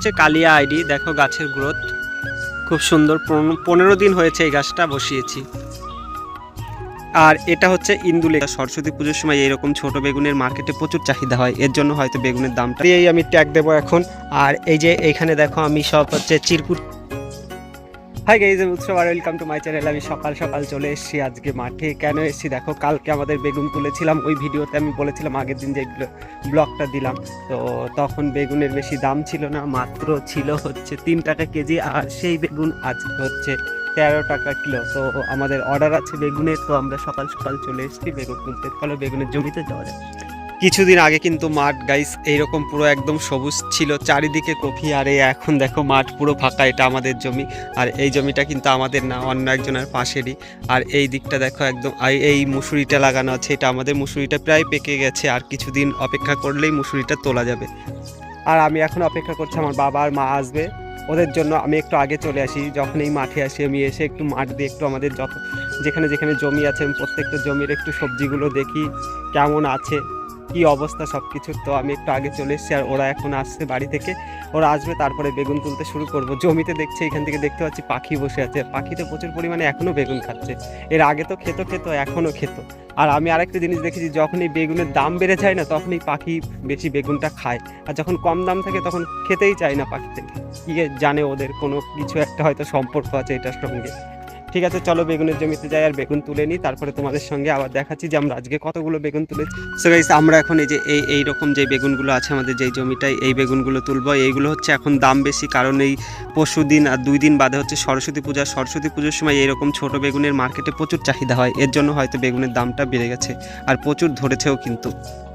হচ্ছে কালিয়া আইডি, দেখো গাছের গ্রোথ। খুব সুন্দর পনেরো- দিন হয়েছে এই গাছটা বসিয়েছি। আর এটা হচ্ছে ইন্দুলেখা। সরস্বতী পুজোর সময় এইরকম ছোট বেগুনের মার্কেটে প্রচুর চাহিদা হয়, এর জন্য হয়তো বেগুনের দামটা। এই আমি ট্যাগ দেবো এখন, আর এই যে এইখানে দেখো আমি সব হচ্ছে চিরকুট হাই গাইজ উৎসব আর ওয়েলকাম টু মাই চ্যানেল আমি সকাল সকাল চলে এসেছি আজকে মাঠে। কেন এসেছি? দেখো, কালকে আমাদের বেগুন তুলেছিলাম। ওই ভিডিওতে আমি বলেছিলাম, আগের দিন যে ব্লগটা দিলাম। তো তখন বেগুনের বেশি দাম ছিল না, মাত্র ছিল হচ্ছে তিন টাকা কেজি আর সেই বেগুন আজ হচ্ছে তেরো টাকা কিলো। তো আমাদের অর্ডার আছে বেগুনের, তো আমরা সকাল সকাল চলে এসেছি বেগুন তুলতে ফলে বেগুনের জমিতে যাওয়া যায় কিছুদিন আগে কিন্তু মাঠ গাইস এইরকম পুরো একদম সবুজ ছিল। চারিদিকে কফি, আর এখন দেখো মাঠ পুরো ফাঁকা, এটা আমাদের জমি। আর এই জমিটা কিন্তু আমাদের না, অন্য একজনের পাশেরই। আর এই দিকটা দেখো একদম এই মুসুরিটা লাগানো আছে, এটা আমাদের মুসুরিটা প্রায় পেকে গেছে। আর কিছুদিন অপেক্ষা করলেই মুসুরিটা তোলা যাবে। আর আমি এখন অপেক্ষা করছি, আমার বাবা আর মা আসবে। ওদের জন্য আমি একটু আগে চলে আসি, যখন এই মাঠে আসি, আমি এসে একটু মাঠ দিয়ে একটু আমাদের যত, যেখানে যেখানে জমি আছে, আমি প্রত্যেকটা জমির একটু সবজিগুলো দেখি, কেমন আছে। কি অবস্থা সব কিছুর তো আমি একটু আগে চলে এসেছি আর ওরা এখন আসছে বাড়ি থেকে। ওরা আসবে, তারপরে বেগুন তুলতে শুরু করব। জমিতে দেখছি, এখান থেকে দেখতে পাচ্ছি পাখি বসে আছে। পাখি তো প্রচুর পরিমাণে এখনও বেগুন খাচ্ছে। এর আগে তো খেত খেত এখনও খেত। আর আমি আরেকটা জিনিস দেখেছি, যখন এই বেগুনের দাম বেড়ে যায় না, তখন এই পাখি বেশি বেগুনটা খায়। আর যখন কম দাম থাকে, তখন খেতেই চায় না পাখি থেকে। কি জানে ওদের কোনো কিছু একটা হয়তো সম্পর্ক আছে এটার সঙ্গে। ঠিক আছে, চলো বেগুনের জমিতে যাই আর বেগুন তুলে নিই, তারপরে তোমাদের সঙ্গে আবার দেখাচ্ছি যে আমরা আজকে কতগুলো বেগুন তুলেছি। সো গাইস আমরা এখন এই যে, এই এই রকম যে বেগুনগুলো আছে আমাদের যেই জমিটায়, এই বেগুনগুলো তুলবো। এইগুলো হচ্ছে এখন দাম বেশি, কারণ এই পরশু দিন আর দুই দিন বাদে হচ্ছে সরস্বতী পূজা। সরস্বতী পুজোর সময় এইরকম ছোট বেগুনের মার্কেটে প্রচুর চাহিদা হয়, এর জন্য হয়তো বেগুনের দামটা বেড়ে গেছে, আর প্রচুর ধরেছেও কিন্তু।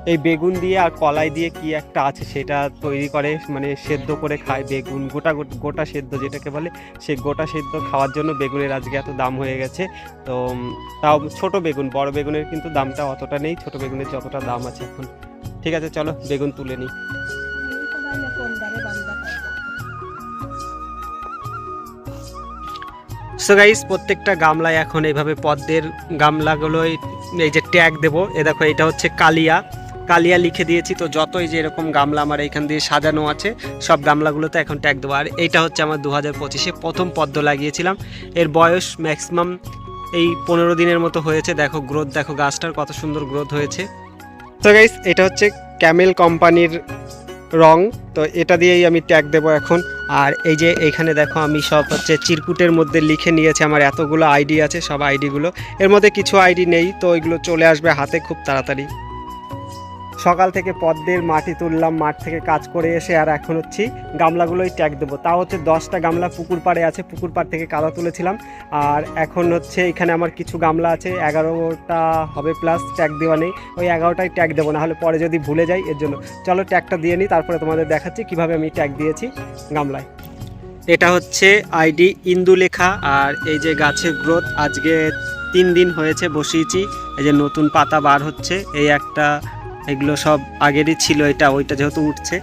এই বেগুন দিয়ে আর কলাই দিয়ে কি একটা আছে সেটা তৈরি করে মানে সেদ্ধ করে খায় বেগুন, গোটা গোট- সেদ্ধ যেটাকে বলে, সেই গোটা সেদ্ধ খাওয়ার জন্য বেগুনের আজকে এত দাম হয়ে গেছে। তো তাও ছোট বেগুন, বড় বেগুনের কিন্তু দামটা অতটা নেই, ছোট বেগুনের যতটা দাম আছে এখন। ঠিক আছে, চলো বেগুন তুলে নিই। সো গাইস প্রত্যেকটা গামলায় এখন এইভাবে পদ্মের গামলাগুলোই এই যে ট্যাগ দেবো। এ দেখো, এটা হচ্ছে কালিয়া। কালিয়া লিখে দিয়েছি, তো যতই যে এরকম গামলা আমার এখান দিয়ে সাজানো আছে, সব গামলাগুলোতে এখন ট্যাগ দেবো। আর এইটা হচ্ছে আমার দু হাজার পঁচিশে প্রথম পদ্ম লাগিয়েছিলাম। এর বয়স ম্যাক্সিমাম এই পনেরো দিনের মতো হয়েছে। দেখো গ্রোথ দেখো গাছটার কত সুন্দর গ্রোথ হয়েছে। তো গাইস এটা হচ্ছে ক্যামেল কোম্পানির রং, তো এটা দিয়েই আমি ট্যাগ দেবো এখন। আর এই যে এইখানে দেখো আমি সব হচ্ছে চিরকুটের মধ্যে লিখে নিয়েছি, আমার এতগুলো আইডি আছে, সব আইডিগুলো। এর মধ্যে কিছু আইডি নেই, তো ওইগুলো চলে আসবে হাতে খুব তাড়াতাড়ি। সকাল থেকে পদ্মের মাটি তুললাম, মাঠ থেকে কাজ করে এসে আর এখন হচ্ছে গামলাগুলোই ট্যাগ দেবো। তাও হচ্ছে দশটা গামলা পুকুর পাড়ে আছে, পুকুর পাড় থেকে কাদা তুলেছিলাম। আর এখন হচ্ছে এখানে আমার কিছু গামলা আছে, এগারোটা হবে প্লাস ট্যাগ দেওয়া নেই। ওই এগারোটাই ট্যাগ দেবো, না হলে পরে যদি ভুলে যাই, এর জন্য। চলো ট্যাগটা দিয়ে নিই, তারপরে তোমাদের দেখাচ্ছি কীভাবে আমি ট্যাগ দিয়েছি গামলায়। এটা হচ্ছে আইডি ইন্দুলেখা, আর এই যে গাছের গ্রোথ, আজকে তিন দিন হয়েছে বসিয়েছি। এই যে নতুন পাতা বার হচ্ছে, এই একটা এগুলো সব আগেরই ছিল, এটা, ওইটা যেহেতু উঠছে।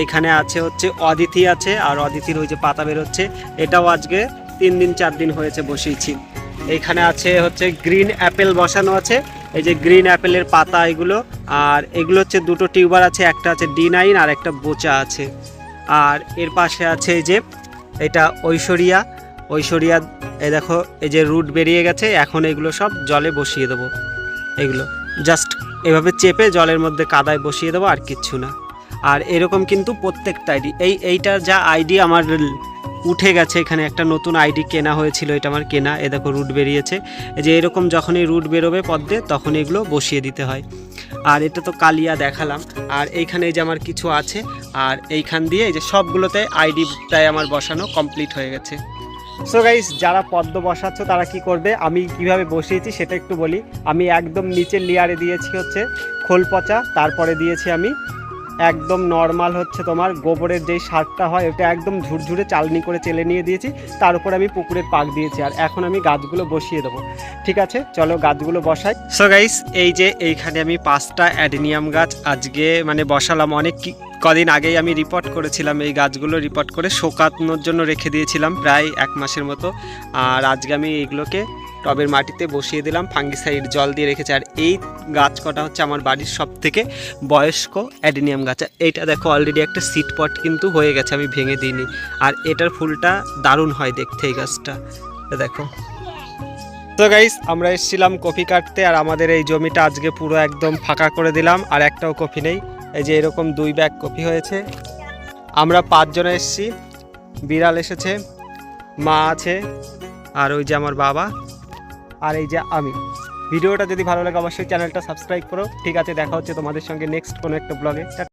এইখানে আছে হচ্ছে অদিতি আছে, আর অদিতির ওই যে পাতা বেরোচ্ছে, এটাও আজকে তিন দিন, চার দিন হয়েছে বসিয়েছি। এইখানে আছে হচ্ছে গ্রিন অ্যাপেল বসানো আছে, এই যে গ্রিন অ্যাপেলের পাতা এগুলো, আর এগুলো হচ্ছে দুটো টিউবার আছে, একটা আছে ডি নাইন আর একটা বোচা আছে। আর এর পাশে আছে এই যে, এটা ঐশ্বরিয়া ঐশ্বরিয়া, এই দেখো, এই যে রুট বেরিয়ে গেছে, এখন এগুলো সব জলে বসিয়ে দেবো, এগুলো, জাস্ট এভাবে চেপে জলের মধ্যে কাদায় বসিয়ে দেবো আর কিচ্ছু না। আর এরকম কিন্তু প্রত্যেকটা আইডি এই এইটার যা আইডি আমার উঠে গেছে এখানে, একটা নতুন আইডি কেনা হয়েছিল, এটা আমার কেনা, এ দেখো রুট বেরিয়েছে। এই যে এরকম যখনই রুট বেরোবে পদ্মে, তখন এগুলো বসিয়ে দিতে হয়। আর এটা তো কালিয়া দেখালাম। আর এইখানে এই যে আমার কিছু আছে, আর এইখান দিয়ে এই যে সবগুলোতে আইডিটাই আমার বসানো কমপ্লিট হয়ে গেছে। সো গাইস যারা পদ্ম বসাচ্ছ, তারা কি করবে? আমি কীভাবে বসিয়েছি সেটা একটু বলি। আমি একদম নিচের লেয়ারে দিয়েছি হচ্ছে খোল পচা, তারপরে দিয়েছি আমি একদম নর্মাল হচ্ছে তোমার গোবরের যেই সারটা হয়, ওটা একদম ঝুরঝুরে চালনি করে চেলে নিয়ে দিয়েছি। তার উপরে আমি পুকুরের পাক দিয়েছি আর এখন আমি গাছগুলো বসিয়ে দেবো। ঠিক আছে? চলো গাছগুলো বসাই। সো গাইস এই যে এইখানে আমি পাঁচটা অ্যাডেনিয়াম গাছ আজকে মানে বসালাম অনেক কদিন আগেই আমি রিপোর্ট করেছিলাম এই গাছগুলো রিপোর্ট করে শোকানোর জন্য রেখে দিয়েছিলাম প্রায় এক মাসের মতো। আর আজকে আমি এইগুলোকে টবের মাটিতে বসিয়ে দিলাম ফাঙ্গিসাইড জল দিয়ে রেখেছি। আর এই গাছ কটা হচ্ছে আমার বাড়ির সব থেকে বয়স্ক অ্যাডিনিয়াম গাছ। এইটা দেখো অলরেডি একটা সিট পট কিন্তু হয়ে গেছে, আমি ভেঙে দিইনি। আর এটার ফুলটা দারুণ হয় দেখতে এই গাছটা। দেখো। তো গাইস আমরা এসেছিলাম কফি কাটতে, আর আমাদের এই জমিটা আজকে পুরো একদম ফাঁকা করে দিলাম, আর একটাও কফি নেই। এই যে এরকম দুই ব্যাগ কফি হয়েছে। আমরা পাঁচজনে এসেছি। বিড়াল এসেছে, মা আছে, আর ওই যে আমার বাবা, আর এই যে আমি। ভিডিওটা যদি ভালো লাগে অবশ্যই চ্যানেলটা সাবস্ক্রাইব করো। ঠিক আছে, দেখা হচ্ছে তোমাদের সঙ্গে নেক্সট কোনো একটা ব্লগে